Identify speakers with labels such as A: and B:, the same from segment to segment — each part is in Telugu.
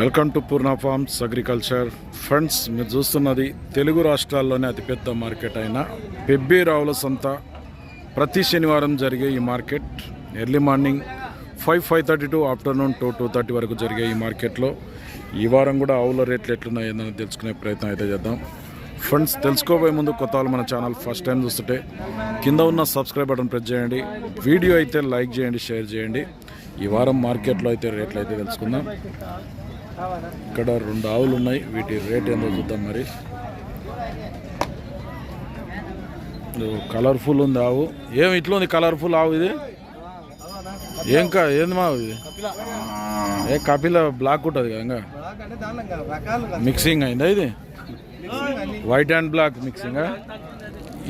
A: Welcome to Purna farms agriculture. Friends మీరు చూస్తున్నది తెలుగు రాష్ట్రాల్లోనే అతిపెద్ద మార్కెట్ అయిన పెబ్బి రావుల సంత. ప్రతి శనివారం జరిగే ఈ market early morning five five thirty to afternoon two two thirty వరకు జరిగే ఈ మార్కెట్లో. ఈ వారం కూడా ఆవుల రేట్లు ఎట్లున్నాయి ఏందని తెలుసుకునే ప్రయత్నం అయితే చేద్దాం. ఫ్రెండ్స్ తెలుసుకోబోయే ముందు కొత్త వాళ్ళు మన ఛానల్ ఫస్ట్ టైం చూస్తుంటే కింద ఉన్న సబ్స్క్రైబ్ బటన్ ప్రెస్ చేయండి. వీడియో అయితే లైక్ చేయండి షేర్ చేయండి. ఈ వారం మార్కెట్లో అయితే రేట్లు అయితే తెలుసుకుందాం. ఇక్కడ రెండు ఆవులు ఉన్నాయి. వీటి రేట్ ఏందో చూద్దాం మరి. కలర్ఫుల్ ఉంది ఆవు. ఏం ఇట్లా ఉంది కలర్ఫుల్ ఆవు ఇది? ఏం కా ఏంది మా ఇది? ఏ కపిల బ్లాక్ ఉంటుంది కదా ఇంకా? మిక్సింగ్ అయిందా ఇది? వైట్ అండ్ బ్లాక్ మిక్సింగ్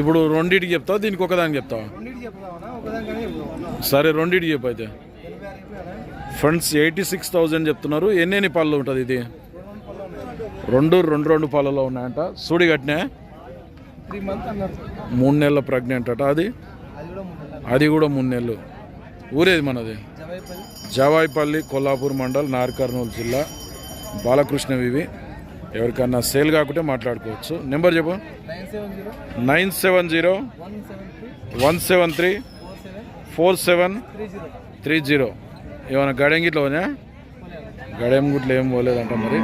A: ఇప్పుడు రెండింటికి చెప్తావు? దీనికి ఒకదానికి చెప్తావా? సరే రెండింటికి చెప్పు అయితే. ఫ్రెండ్స్ ఎయిటీ సిక్స్ థౌజండ్ చెప్తున్నారు. ఎన్ని ఎన్ని పళ్ళు ఉంటుంది ఇది?
B: రెండు
A: రెండు రెండు పాలలో పళ్ళలో ఉన్నాయంట. సూడి కట్టినా? మూడు నెలల ప్రెగ్నెంట్ అట. అది?
B: అది కూడా మూడు నెలలు.
A: ఊరేది మనది? జవాయిపల్లి కొల్లాపూర్ మండల్ నార్కర్నూలు జిల్లా. బాలకృష్ణ వివి. ఎవరికన్నా సేల్ కాకుంటే మాట్లాడుకోవచ్చు. నెంబర్ చెప్పు.
B: Nine seven zero. One seven three. Four seven three zero.
A: ఏమైనా గడెం గిట్ల పోనా గడెం గుట్లు ఏం పోలేదంట మరి.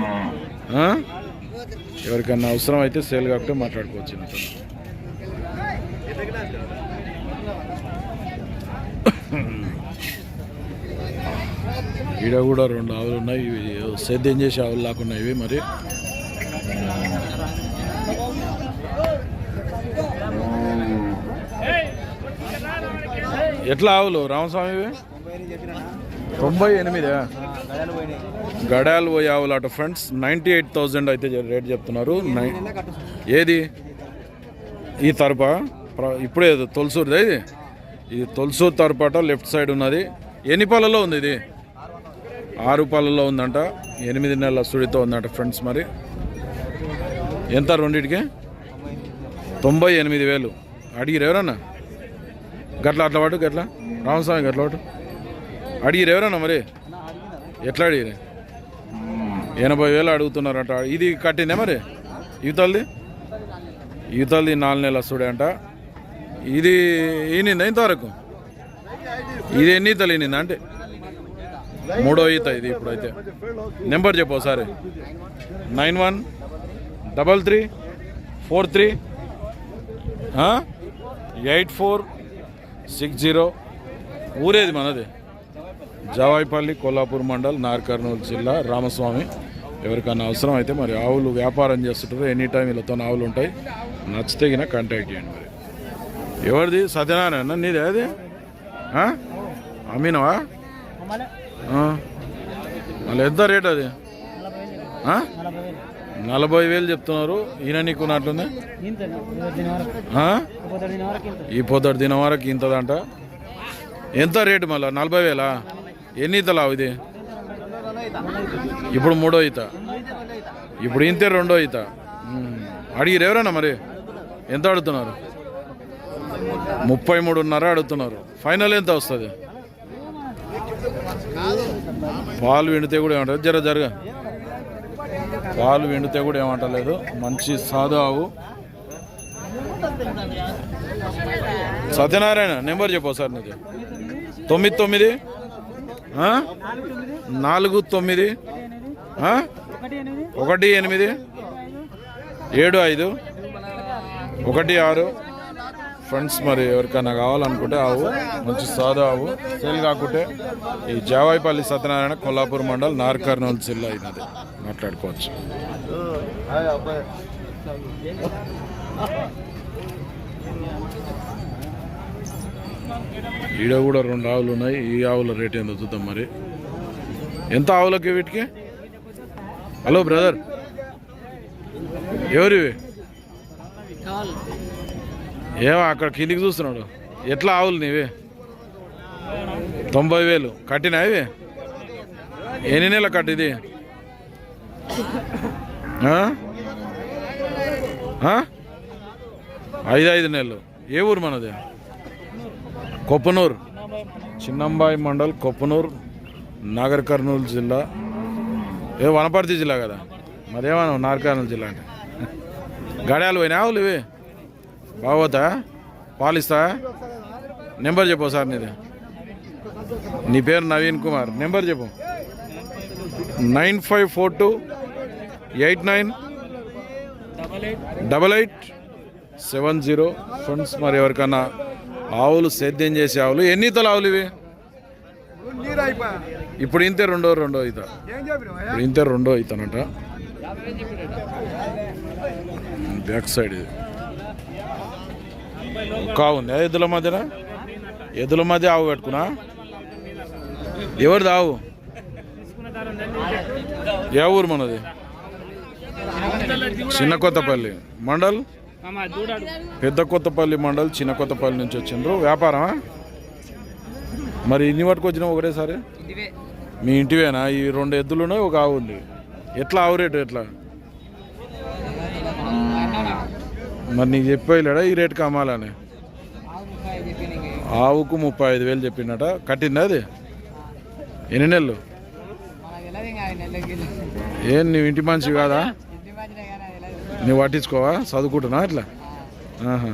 A: ఎవరికన్నా అవసరం అయితే సేల్ కాబట్టి మాట్లాడుకోవచ్చు ఈడ కూడా రెండు ఆవులు ఉన్నాయి. ఇవి సేద్యం చేసే ఆవులు లాక్కున్నాయి ఇవి మరి. ఎట్లా ఆవులు? రామస్వామి ఇవి?
B: తొంభై ఎనిమిది గడాలు పోయినాయి.
A: గడాలు పోయే ఆవులు అట ఫ్రెండ్స్ నైంటీ ఎయిట్ థౌజండ్ అయితే రేట్ చెప్తున్నారు. ఏది? ఈ తరపా? ఇప్పుడే తొలసూరుదా ఇది? ఇది తొలసూరు తరపాట లెఫ్ట్ సైడ్ ఉన్నది. ఎన్ని పాలలో ఉంది ఇది? ఆరు పాలలో ఉందంట. ఎనిమిది నెలల సుడితో ఉందంట ఫ్రెండ్స్ మరి. ఎంత రెండింటికి? తొంభై ఎనిమిది వేలు. అడిగిరు ఎవరన్నా? గట్ల అట్లా వాడు గట్ల. రామస్వామి గట్ల వాడు అడిగిరు ఎవరన్నా మరి? ఎట్లా అడిగిరు? ఎనభై వేలు అడుగుతున్నారంట. ఇది కట్టిందే మరి? యువతలది యువతలది నాలుగు నెలల సుడే అంట. ఇది ఈనిందా ఇంతవరకు? ఇది ఎన్ని ఈతలు ఈనిందా అంటే? మూడో ఈత ఇది ఇప్పుడైతే. నెంబర్ చెప్పు ఒకసారి. Nine one double three four three eight four six zero. ఊరేది మనది. జవాయిపల్లి కొల్లాపూర్ మండల్ నార్ కర్నూలు జిల్లా రామస్వామి. ఎవరికైనా అవసరం అయితే మరి ఆవులు వ్యాపారం చేస్తుంటారు. ఎనీ టైం వీళ్ళతో ఆవులు ఉంటాయి. నచ్చితే గిన కాంటాక్ట్ చేయండి మరి. ఎవరిది? సత్యనారాయణ నీదే అది ఆ? అమ్మినవా మళ్ళీ ఎంత రేట్ అది? నలభై వేలు చెప్తున్నారు. ఈయన నీకు నాటుంది ఈ పొద్దు దినం వరకు ఇంతదంట. ఎంత రేటు మళ్ళా? నలభై వేలా? ఎన్ని ఈతలావు ఇది? ఇప్పుడు మూడో ఈత. ఇప్పుడు ఇంతే రెండో ఈత. అడిగిరు ఎవరైనా మరి? ఎంత అడుగుతున్నారు ముప్పై మూడున్నర అడుగుతున్నారు ఫైనల్ ఎంత వస్తుంది? పాలు విండితే కూడా ఏమంటారు? జర జరగ. పాలు విండితే కూడా ఏమంటలేదు. మంచి సాధు ఆవు. సత్యనారాయణ నెంబర్ చెప్పు సార్ నీకు తొమ్మిది తొమ్మిది నాలుగు తొమ్మిది. ఒకటి ఎనిమిది. ఏడు ఐదు. ఒకటి ఆరు. ఫ్రెండ్స్ మరి ఎవరికైనా కావాలనుకుంటే ఆవు మంచి సాదా ఆవు సేల్ కాకుంటే ఈ జావాయిపల్లి సత్యనారాయణ కొల్లాపూర్ మండల్ నార్ కర్నూలు జిల్లా అయినది. మాట్లాడుకోవచ్చు. ఈడ కూడా రెండు ఆవులు ఉన్నాయి. ఈ ఆవుల రేట్ ఏందో చూద్దాం మరి. ఎంత ఆవులకి వీటికి? Hello brother. ఎవరివి? ఏమో అక్కడ కిందికి చూస్తున్నాడు. ఎట్లా ఆవులు నీవి? తొంభై వేలు. కట్టినా ఇవి? ఎన్ని నెలల కట్టిది? ఐదు ఐదు నెలలు. ఏ ఊరు మనది? కొప్పనూరు చిన్నంబాయి మండల్ కొప్పనూరు నాగర్ కర్నూలు జిల్లా. ఏ వనపర్తి జిల్లా కదా? మరేమన్నా నార్కర్నూలు జిల్లా అంటే? గడియాలు పోయినా ఆవులు ఇవి? బాగోతా పాలిస్తా నెంబర్ చెప్పు సార్ నీది. నీ పేరు నవీన్ కుమార్. నెంబర్ చెప్పు. Nine five four two eight nine double eight seven zero. Friends మరి ఎవరికన్నా ఆవులు సేద్యం చేసే ఆవులు. ఎన్ని ఇతలు ఆవులు ఇవి? ఇప్పుడు ఇంతే రెండో రెండో ఈత. ఇప్పుడు ఇంతే రెండో ఈతనట. బ్యాక్ సైడ్ ఇది. కావు ఉంది ఎద్దుల మధ్యన? ఎద్దుల మధ్య ఆవు పెట్టుకున్నా? ఎవరిది ఆవు? ఏ ఊరు మనది? చిన్న కొత్తపల్లి. మండల్? పెద్ద కొత్తపల్లి మండల్ చిన్న కొత్తపల్లి నుంచి వచ్చిండ్రు. వ్యాపారమా? మరి ఇన్ని పట్టుకొచ్చినావు ఒకటేసారి? మీ ఇంటివేనా? ఈ రెండు ఎద్దులు ఉన్నాయి ఒక ఆవు ఉంది. ఎట్లా ఆవు రేటు ఎట్లా? మరి నీకు చెప్పేయలేడా ఈ రేటుకి అమ్మాలని ఆవుకు ముప్పై ఐదు వేలు చెప్పిండట కట్టిందా అది? ఎన్ని నెలలు? ఏం నీ ఇంటి మనిషి కాదా? నువ్వు పట్టించుకోవా? చదువుకుంటున్నా? అట్లా ఆహా.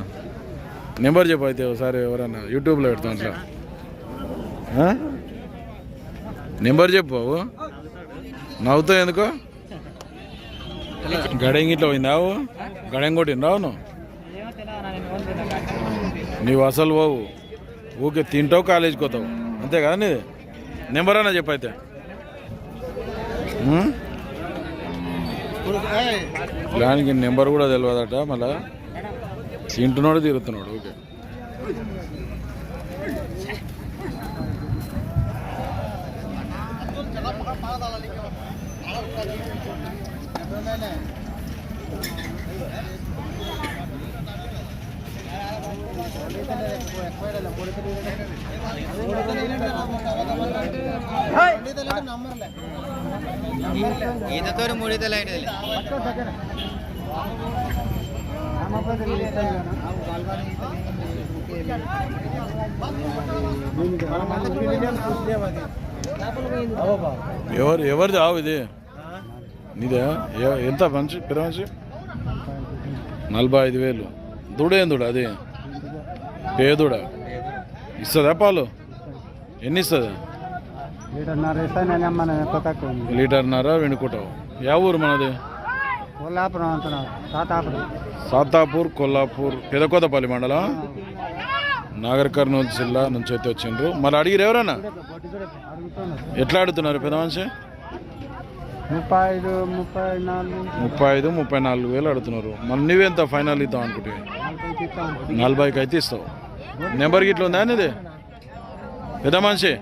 A: నెంబర్ చెప్పు అయితే ఒకసారి ఎవరన్నా. యూట్యూబ్లో పెడతాం అట్లా. నెంబర్ చెప్పు బాబు. నవ్వుతావు ఎందుకో? గడెంగి ఇట్లా పోయిందావు గడెం కొట్టిందావు నువ్వు నీవు అసలు బాబు ఊకే తింటావు కాలేజీకి పోతావు. అంతే కదా నీది? నెంబర్ అన్నా చెప్పైతే దానికి నెంబర్ కూడా తెలియదట మళ్ళా తింటున్నాడు తిరుగుతున్నాడు ఓకే
B: ఈతతో మూడీతలు అయితే
A: ఎవరు ఎవరిది ఆవు ఇది? నీదే? ఎంత మంచి పెద్ద మంచి నలభై ఐదు వేలు. దూడ ఏం దూడ అది? పేదూడ? ఇస్తుందా పాలు? ఎన్ని ఇస్తుంది
C: లీటర్న్నర
A: వెనుకుంటావు. యా ఊరు మనది?
C: కొల్లాపురం
A: సాతాపూర్. కొల్లాపూర్ పెదకొత్తపల్లి మండలం. నాగర్ కర్నూలు జిల్లా నుంచి అయితే వచ్చిండ్రు. మరి అడిగిరు ఎవరన్నా? ఎట్లా అడుగుతున్నారు పెద్ద మనిషి?
C: ముప్పై ఐదు ముప్పై నాలుగు
A: ముప్పై ఐదు ముప్పై నాలుగు వేలు అడుగుతున్నారు. మరి నువ్వెంత ఫైనల్ ఇద్దాం అనుకుంటే.
C: నలభైకి
A: అయితే ఇస్తావు. నెంబర్ గిట్ల ఉందా అనేది పెద్ద మనిషి.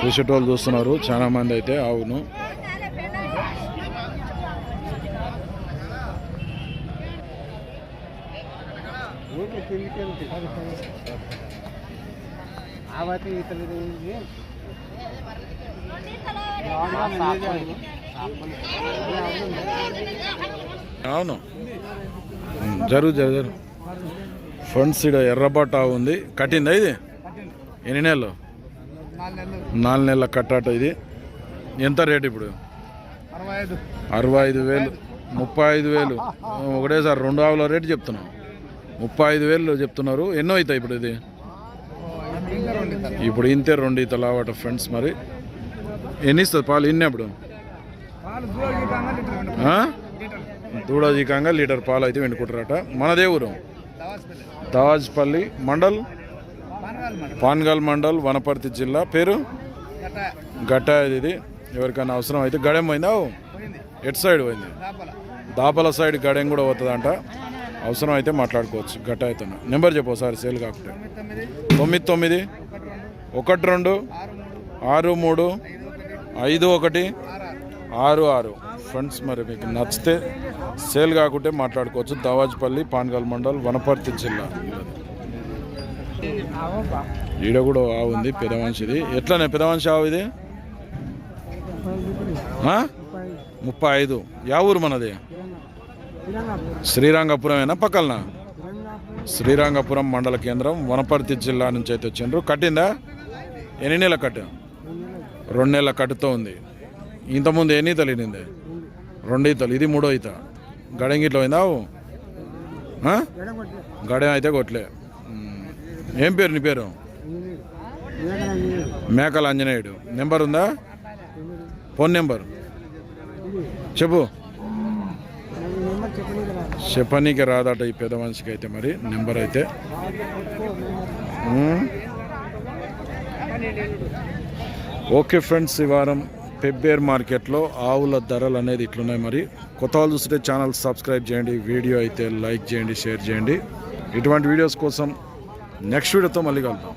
A: చూసేటోళ్ళు చూస్తున్నారు చాలా మంది అయితే అవును. అవును. జరుగు జరుగు జరుగు. ఫ్రంట్ సైడ్ ఎర్రబట్ట ఉంది. కట్టిందా ఇది? ఎన్ని నెలలు? నాలుగు నెలల. కట్టాట ఇది. ఎంత రేట్ ఇప్పుడు?
C: అరవై ఐదు.
A: వేలు. ముప్పై ఐదు వేలు. ఒకటేసారి రెండు ఆవుల రేటు చెప్తున్నాం ముప్పై ఐదు వేలు చెప్తున్నారు. ఎన్నో అవుతాయి ఇప్పుడు ఇది? ఇప్పుడు ఇంతే రెండు ఈత లావట ఫ్రెండ్స్ మరి. ఎన్ని ఇస్తుంది పాలు? ఇన్ని అప్పుడు? ఆ? దూడజీకంగా లీటర్ పాలు అయితే వెండుకుంటారట. మనదే ఊరు. దావాజ్పల్లి మండల్? పాన్గల్ మండల్ వనపర్తి జిల్లా. పేరు? గట్ట ఇది. ఎవరికైనా అవసరం అయితే గడెం పోయిందా? ఎట్ ఎటు సైడ్ పోయింది? దాపల సైడ్ గడెం కూడా పోతుందంట. అవసరం అయితే మాట్లాడుకోవచ్చు గట్ట అయితే నెంబర్ చెప్పు ఒకసారి సేల్ కాకుండా తొమ్మిది తొమ్మిది ఒకటి రెండు ఆరు మూడు ఐదు ఒకటి ఆరు ఆరు. ఫ్రెండ్స్ మరి మీకు నచ్చితే సేల్ కాకుంటే మాట్లాడుకోవచ్చు. దావాజ్పల్లి పాన్గల్ మండల్ వనపర్తి జిల్లా. ఈడ కూడా ఆవు ఉంది పెద్ద మనిషిది ఎట్లానే పెద్ద మనిషి ఆవు ఇది? ముప్పై ఐదు. యా ఊరు మనది? శ్రీరంగపురమేనా పక్కలనా? శ్రీరంగపురం మండల కేంద్రం వనపర్తి జిల్లా నుంచి అయితే వచ్చిండ్రు. కట్టిందా? ఎన్ని నెలలు కట్టా? రెండు నెలల కట్టుతో ఉంది. ఇంతకుముందు ఎన్ని ఈతలు రెండు ఈతలు ఇది మూడో ఈత. గడంగిట్లో పోయిందా పోయిందావు గడెం అయితే కొట్లే ఏం పేరు నీ పేరు? మేకల ఆంజనేయుడు. నెంబర్ ఉందా? Phone number. చెప్పు. చెప్పనీకి రాదట ఈ పెద్ద మనిషికి అయితే మరి నెంబర్ అయితే. ఓకే ఫ్రెండ్స్ ఈ వారం పెబ్బేర్ మార్కెట్లో ఆవుల ధరలు అనేది ఇట్లున్నాయి మరి. కొత్త వాళ్ళు చూస్తుంటే ఛానల్ సబ్స్క్రైబ్ చేయండి వీడియో అయితే లైక్ చేయండి షేర్ చేయండి. ఇటువంటి వీడియోస్ కోసం నెక్స్ట్ వీడియోతో మళ్ళీ కలుద్దాం.